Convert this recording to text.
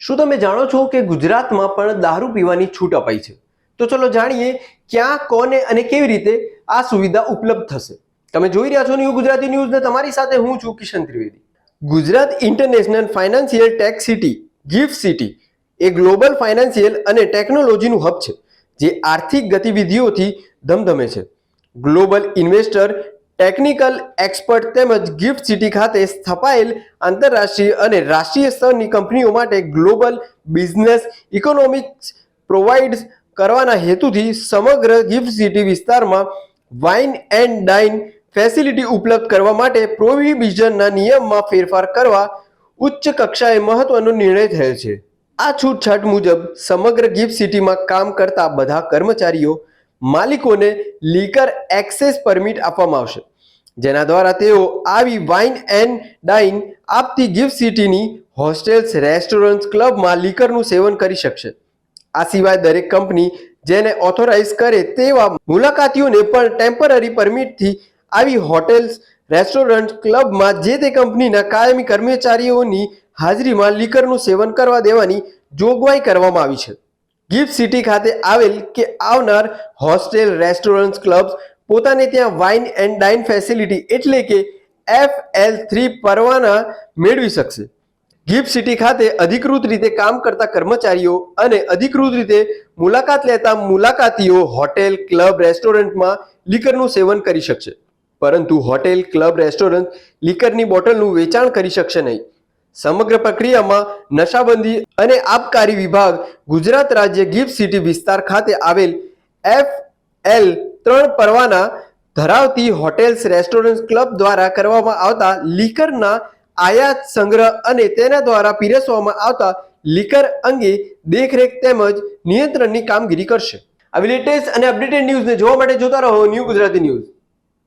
શું તમે જાણો છો કે ગુજરાતમાં પણ દારૂ પીવાની છૂટ અપાઈ છે? તો ચલો જાણીએ ક્યાં, કોને અને કેવી રીતે આ સુવિધા ઉપલબ્ધ થશે. તમે જોઈ રહ્યા છો ન્યૂ ગુજરાતી ન્યૂઝ ને તમારી સાથે હું છું Kishan Trivedi. Gujarat International Financial Tec City, GIFT City એ ગ્લોબલ ફાઇનાન્સિયલ અને ટેકનોલોજીનું હબ છે, જે આર્થિક ગતિવિધિઓથી ધમધમે છે. ગ્લોબલ ઇન્વેસ્ટર ટેકનિકલ એક્સપર્ટ તેમજ ગિફ્ટ સિટી ખાતે સ્થપાયેલ આંતરરાષ્ટ્રીય અને રાષ્ટ્રીય સ્તરની કંપનીઓ માટે ગ્લોબલ બિઝનેસ ઇકોનોમિક્સ પ્રોવાઇડ કરવાના હેતુથી સમગ્ર ગિફ્ટ સિટી વિસ્તારમાં વાઇન એન્ડ ડાઇન ફેસિલિટી ઉપલબ્ધ કરવા માટે પ્રોહિબિશનના નિયમમાં ફેરફાર કરવા ઉચ્ચ કક્ષાએ મહત્વનો નિર્ણય થયો છે. આ છૂટછાટ મુજબ સમગ્ર ગિફ્ટ સિટીમાં કામ કરતા બધા કર્મચારીઓ માલિકોને લીકર એક્સેસ પરમિટ આપવામાં આવશે. જેના દ્વારા તેઓ આવી વાઇન એન્ડ ડાઇન આપતી ગિફ્ટ સિટીની હોસ્ટેલ્સ, રેસ્ટોરન્ટ્સ, ક્લબમાં લીકરનું સેવન કરી શકશે. આ સિવાય દરેક કંપની જેને ઓથોરાઇઝ કરે તેવા મુલાકાતીઓને પણ ટેમ્પરરી પરમિટથી આવી હોટેલ્સ, રેસ્ટોરન્ટ, ક્લબમાં જે તે કંપનીના કાયમી કર્મચારીઓની હાજરીમાં લીકરનું સેવન કરવા દેવાની જોગવાઈ કરવામાં આવી છે. ગિફ્ટ સિટી ખાતે આવેલ કે આવનાર હોસ્ટેલ, રેસ્ટોરન્ટ, ક્લબ્સ પોતાને ત્યાં વાઇન એન્ડ ડાઇન ફેસિલિટી એટલે કે એફ એલ થ્રી પરવાના મેળવી શકશે. ગિફ્ટ સિટી ખાતે અધિકૃત રીતે કામ કરતા કર્મચારીઓ અને અધિકૃત રીતે મુલાકાત લેતા મુલાકાતીઓ હોટેલ, ક્લબ, રેસ્ટોરન્ટમાં લીકરનું સેવન કરી શકશે. પરંતુ હોટેલ, ક્લબ, રેસ્ટોરન્ટ લીકરની બોટલનું વેચાણ કરી શકશે નહીં. સમગ્ર પ્રક્રિયામાં નશાબંધી અને આબકારી વિભાગ ગુજરાત રાજ્ય ગિફ્ટ સિટી વિસ્તાર ખાતે આવેલ એફ એલ ત્રણ પરવાના ધરાવતી હોટેલ્સ રેસ્ટોરન્ટ ક્લબ દ્વારા કરવામાં આવતા લીકરના આયાત સંગ્રહ અને તેના દ્વારા પીરસવામાં આવતા લીકર અંગે દેખરેખ તેમજ નિયંત્રણની કામગીરી કરશે. આવી લેટેસ્ટ અને અપડેટેડ ન્યૂઝને જોવા માટે જોતા રહો ન્યૂ ગુજરાતી ન્યૂઝ.